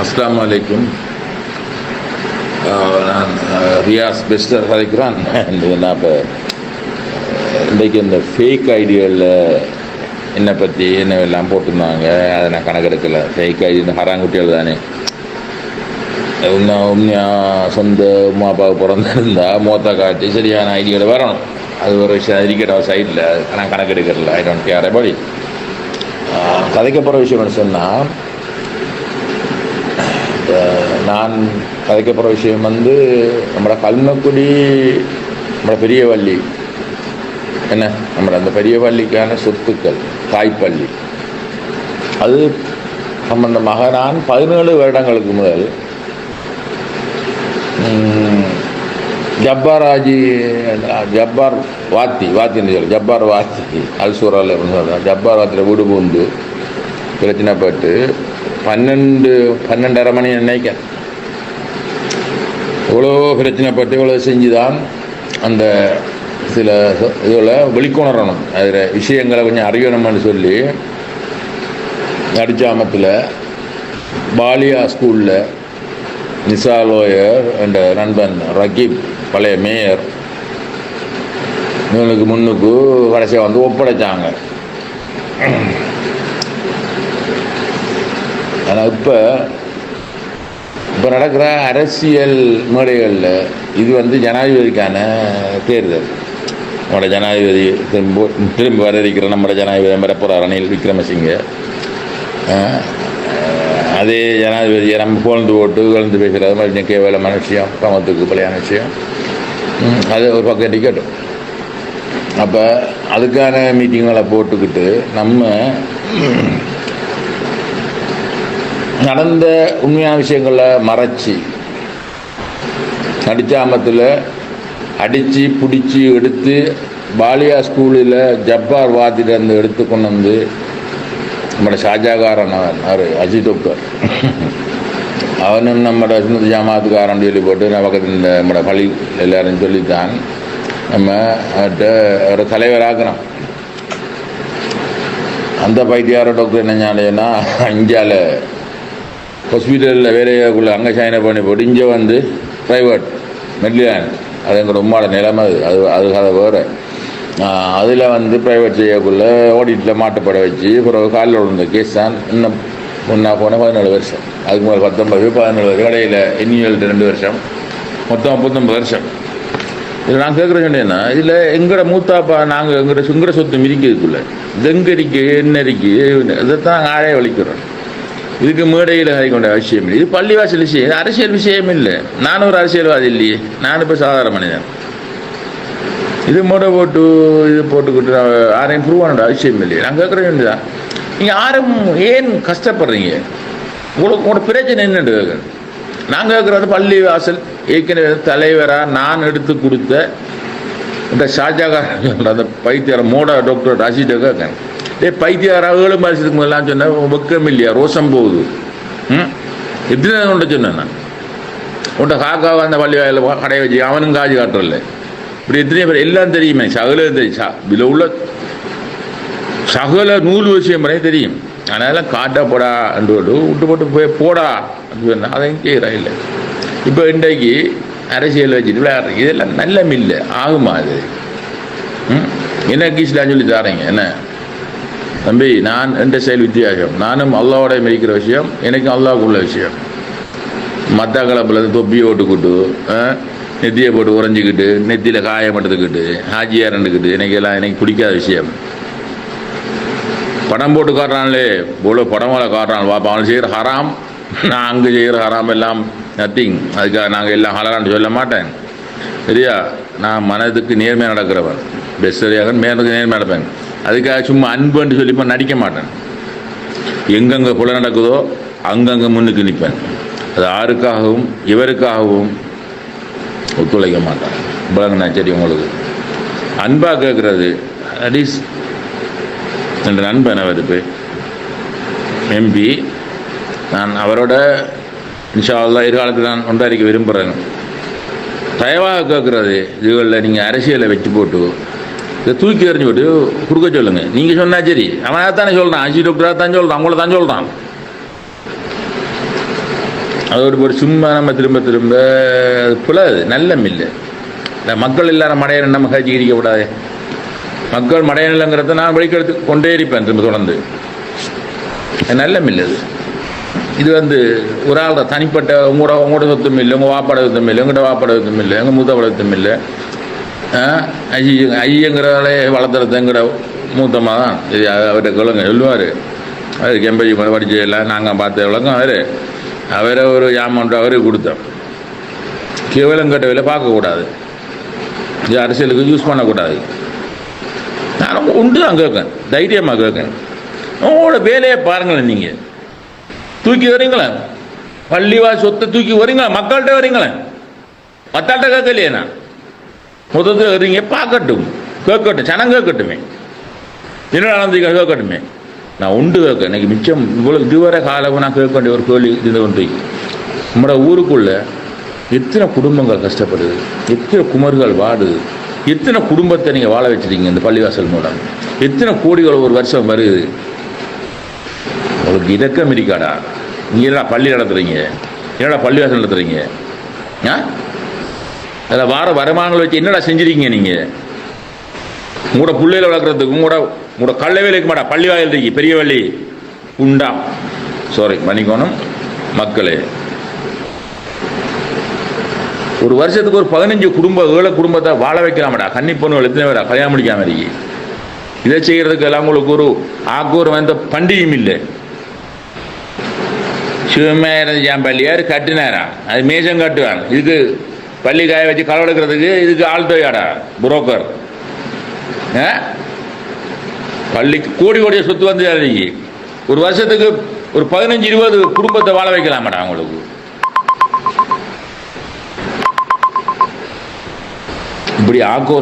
அஸ்லாம் வலைக்கும் uh, நான் ரியாஸ் பெஸ்டர் கதைக்கிறான் நான் இப்போ இன்றைக்கு இந்த ஃபேக் ஐடியாவில் என்னை பற்றி என்ன எல்லாம் போட்டிருந்தாங்க. அதை நான் கணக்கெடுக்கலை. ஃபேக் ஐடி இந்த ஹராங்குட்டிகள் தானே. உண்மை உண்மையாக சொந்த உமா அப்பாவுக்கு பிறந்திருந்தா மூத்த காட்டி சரியான ஐடியாவில் வரணும். அது ஒரு விஷயம். இருக்கட்ட சைடில் நான் கணக்கெடுக்கிறல ஐ டோன்ட் கேர் அபடி கதைக்க விஷயம் என்ன சொன்னால் நான் கதைக்க போகிற விஷயம் வந்து நம்மளோட கல்மக்குடி நம்மளோட பெரிய வள்ளி என்ன? நம்மளோட அந்த பெரிய வள்ளிக்கான சொத்துக்கள் தாய்ப்பள்ளி. அது சம்பந்தமாக நான் பதினேழு வருடங்களுக்கு முதல் ஜப்பாராஜி ஜப்பார் ஜப்பார் வாத்தி வாத்தின்னு சொல்லி ஜப்பார் வாத்தி அல்சூரால் சொல்கிறேன் ஜப்பார் வாத்தியில் வீடு பூந்து பிரச்சனைப்பட்டு பன்னெண்டு பன்னெண்டரை மணி நினைக்கிறேன் இவ்வளோ பிரச்சனைப்பட்டு இவ்வளோ செஞ்சு தான் அந்த சில இதில் வெளிக்கொணரணும் அதில் விஷயங்களை கொஞ்சம் அறியணும்னு சொல்லி நடிச்சாமத்தில் பாலியா ஸ்கூலில் நிசா லோயர் என்ற நண்பன் ரகீப் பழைய மேயர் இவனுக்கு முன்னுக்கு கடைசியாக வந்து ஒப்படைச்சாங்க. ஆனால் இப்போ இப்போ நடக்கிற அரசியல் மேடைகளில் இது வந்து ஜனாதிபதிக்கான தேர்தல். நம்மளோட ஜனாதிபதி திரும்ப திரும்ப வர இருக்கிற நம்மளோட ஜனாதிபதி வரப்போகிறார் ரணில் விக்ரமசிங்க. அதே ஜனாதிபதியை நம்ம புகழ்ந்து போட்டு கலந்து பேசுகிறது மாதிரி கேவலமான விஷயம் கமத்துக்கு பழையான விஷயம். அது ஒரு பக்கம் டிக்கெட்டும் அப்போ அதுக்கான மீட்டிங்களை போட்டுக்கிட்டு நம்ம நடந்த உண்மையான விஷயங்களை மறைச்சி நடிச்சாமத்தில் அடித்து பிடிச்சி எடுத்து பாலியா ஸ்கூலில் ஜப்பார் வாத்திலிருந்து எடுத்து கொண்டு வந்து நம்ம ஷாஜாகாரன் அவன் அவர் அஜித் டாக்டர் அவனும் நம்ம சுமதி ஜாமாத்துக்காரன் சொல்லி போட்டு நான் பக்கத்தில் இந்த நம்மளோட பள்ளி எல்லாரும் சொல்லித்தான் நம்ம அவர்கிட்ட ஒரு தலைவராக்குறோம் அந்த பைத்தியார டாக்டர் என்ன ஞானம்னா இந்தியாவில் ஹாஸ்பிட்டலில் வேலையாக்குள்ள அங்கே சைனை பண்ணி போட்டு இங்கே வந்து ப்ரைவேட் மெட்லியான் அது எங்களோட உம்மாட நிலைமை அது. அது அது கதை வேறு. அதில் வந்து ப்ரைவேட் செய்யக்குள்ள ஆடிட்டில் மாட்டுப்பட வச்சு பிறகு காலில் விழுந்த கேஸ் தான் இன்னும் ஒன்றா போன பதினேழு வருஷம். அதுக்கு மேலே பத்தொம்பது பதினேழு கடையில் இன்னியல் ரெண்டு வருஷம் மொத்தம் முப்பத்தொம்பது வருஷம். இதில் நான் கேட்குற சொன்னேன்னா இதில் எங்களோட மூத்தாப்பா நாங்கள் எங்களோட சுங்கட சொத்து மிதிக்கிறதுக்குள்ள தெங்கரிக்கு எங்கே என்ன இருக்கு இதைத்தான் நாங்கள் ஆழே வலிக்கிறோம் இதுக்கு மேடையில் கதை கொண்ட அவசியம் இல்லை. இது பள்ளிவாசல் விஷயம். இது அரசியல் விஷயம் இல்லை நான் ஒரு அரசியல்வாதி இல்லையே. நான் இப்போ சாதாரண மனிதன். இது மூட போட்டு இது போட்டுக்கிட்டு யாரையும் ப்ரூவ் பண்ண அவசியம் இல்லையே. நான் கேட்குற வேண்டியதான் நீங்கள் யாரும் ஏன் கஷ்டப்படுறீங்க? உங்களுக்கு உங்களோட பிரச்சனை என்னன்னு கேட்குறேன். நான் கேட்குறது பள்ளி வாசல் ஏற்கனவே தலைவராக நான் எடுத்து கொடுத்த இந்த ஷாஜாகார் அந்த பைத்தியார மூட டாக்டர் ராசிட்ட கேட்குறேன். டே பைத்தியாரா ரகுகளும் மாதத்துக்கு முதலாம் சொன்னேன் வெக்கம் இல்லையா? ரோசம் போகுது. ம்? எத்தனை உண்ட சொன்னேன் நான்? உண்ட காக்காவை அந்த பள்ளி வாயில கடையை வச்சு அவனும் காஜி காட்டுறல இப்படி எத்தனை பேர் எல்லாம் தெரியுமே சகல தெரியும். இதில் உள்ள சகல நூல் விஷயம் வரை தெரியும். அதனால காட்டா போடா என்று விட்டு போட்டு போய் போடா அப்படின்னு அதையும் செய்கிறா இல்லை. இப்போ இன்றைக்கு அரசியல் வச்சுட்டு விளையாடுறீங்க இதெல்லாம் நல்ல மில்லு. ஆகுமா அது? ம்? என்ன கீஸ்லாம் சொல்லி தாரீங்க என்ன? தம்பி நான் என்ற செயல் வித்தியாசம். நானும் அல்லாவோட மிதிக்கிற விஷயம் எனக்கும் அல்லாவுக்குள்ள விஷயம். மத்த கலப்பில் தொப்பியை ஓட்டுக்கிட்டு நெத்தியை போட்டு உறைஞ்சிக்கிட்டு நெத்தியில் காயம் எடுத்துக்கிட்டு ஹாஜியா ரெண்டுக்கிட்டு எனக்கு எல்லாம் எனக்கு பிடிக்காத விஷயம். படம் போட்டு காட்டுறான்லே இவ்வளோ படமால காட்டுறான் பாப்பா அவன் செய்கிற ஹராம். நான் அங்கே செய்கிற ஹராம் எல்லாம் நத்திங் அதுக்காக நாங்கள் எல்லாம் ஹலரான்னு சொல்ல மாட்டேன். சரியா? நான் மனதுக்கு நேர்மையாக நடக்கிறவன். பெஸ்டரியாக மேலுக்கு நேர்மையாக நடப்பேன். அதுக்காக சும்மா அன்புன்னு சொல்லி இப்போ நடிக்க மாட்டேன். எங்கெங்கே கொலை நடக்குதோ அங்கங்கே முன்னுக்கு நிற்பேன். அது யாருக்காகவும் இவருக்காகவும் ஒத்துழைக்க மாட்டேன். இவ்வளோங்கண்ணா சரி உங்களுக்கு. அன்பாக கேட்குறது அட்லீஸ் என்ற நண்பன் அவருக்கு எம்பி நான் அவரோட இன்ஷா அல்லாஹ் எதிர்காலத்தில் நான் ஒன்றாரிக்க விரும்புகிறேன் தயவாக கேட்குறது இதுகளில் நீங்கள் அரசியலை வச்சு போட்டு இதை தூக்கி எறிஞ்சு விட்டு கொடுக்க சொல்லுங்க. நீங்கள் சொன்னா சரி. அவன் தானே சொல்கிறான் அஜி டாக்டராக தான் சொல்கிறான் அவங்கள தான் சொல்கிறான் அதோடு ஒரு சும்மா நம்ம திரும்ப திரும்ப அது புலது. நல்ல மில்லு இந்த மக்கள் இல்லாத மடையன் நம்ம கட்சி கூடாது மக்கள் மடையன் இல்லைங்கிறத நான் வெளிக்கெடுத்து கொண்டே இருப்பேன் திரும்ப தொடர்ந்து. நல்ல மில்லு அது. இது வந்து ஒரு ஆள் தனிப்பட்ட உங்களோட உங்களோட சொத்தும் இல்லை. உங்கள் வாப்பாட சொத்தும் இல்லை. எங்கள்கிட்ட வாப்பாட சொத்தும் இல்லை. எங்கள் மூத்த சொத்தும் இல்லை. ஐயங்க ஐயங்கிறவளே வளர்த்துறதுங்கிற மூத்தமாக தான் இது அவர்கிட்ட கேளுங்க சொல்லுவார் அவர் கெம்பஜி படிச்சு எல்லாம் நாங்கள் பார்த்த விளக்கம் அவர் அவரை ஒரு ஏமாண்டு அவருக்கு கொடுத்தோம் கேவலம் வேலை பார்க்கக்கூடாது இது அரசியலுக்கு யூஸ் பண்ணக்கூடாது நான் உண்டு தான் கேட்கேன் தைரியமாக கேட்கேன் உங்களோட வேலையை பாருங்களேன் நீங்கள் தூக்கி வரீங்களேன் பள்ளிவா சொத்தை தூக்கி வரீங்களா மக்கள்கிட்ட வரீங்களேன் மத்தாட்ட கேட்கலையே நான் மொத்தத்தில் இருக்கிறீங்க பார்க்கட்டும் கேட்கட்டும். சனம் கேட்கட்டுமே. என்ன நடந்தீங்க கேட்கட்டுமே. நான் உண்டு கேட்க எனக்கு மிச்சம் இவ்வளோ இதுவரை காலமும் நான் கேட்க வேண்டிய ஒரு கேள்வி இது ஒன்று. நம்மளோட ஊருக்குள்ள எத்தனை குடும்பங்கள் கஷ்டப்படுது? எத்தனை குமர்கள் வாடுது எத்தனை குடும்பத்தை நீங்கள் வாழ வச்சுருக்கீங்க இந்த பள்ளிவாசல் மூலம்? எத்தனை கோடிகள் ஒரு வருஷம் வருது? உங்களுக்கு இதக்கம் இருக்காடா? நீங்கள் என்னடா பள்ளி நடத்துகிறீங்க என்னடா பள்ளிவாசல் நடத்துகிறீங்க ஆ? அதில் வார வருமானங்கள் வச்சு என்னடா செஞ்சுருக்கீங்க நீங்கள் உங்களோட பிள்ளைகளை வளர்க்குறதுக்கு உங்களோட உங்களோட கல்லவே இருக்க மாட்டா. பள்ளி வாயில் இருக்கு பெரிய வள்ளி உண்டா சாரி மணிக்கோணம் மக்களே. ஒரு வருஷத்துக்கு ஒரு பதினஞ்சு குடும்ப ஏழை குடும்பத்தை வாழ வைக்கலாமடா. கன்னி பொண்ணுகள் எத்தனை பேரா? கல்யாணம் முடிக்காம இருக்கு இதை செய்கிறதுக்கு எல்லாம் உங்களுக்கு ஒரு ஆக்கூரம் வந்த பண்டிகையும் இல்லை. சிவமேரஞ்சாம்பள்ளியார் கட்டினாரா? அது மேஷம் கட்டுவாங்க. இதுக்கு பள்ளி காய வச்சு களை எடுக்கிறதுக்கு இதுக்கு ஆள்தோயாடா புரோக்கர் பள்ளிக்கு கோடி கோடிய சொத்து வந்து அதுக்கு ஒரு வருஷத்துக்கு ஒரு பதினஞ்சு இருபது குடும்பத்தை வாழ வைக்கலாம் மேடம் அவங்களுக்கு. இப்படி ஆக்கோ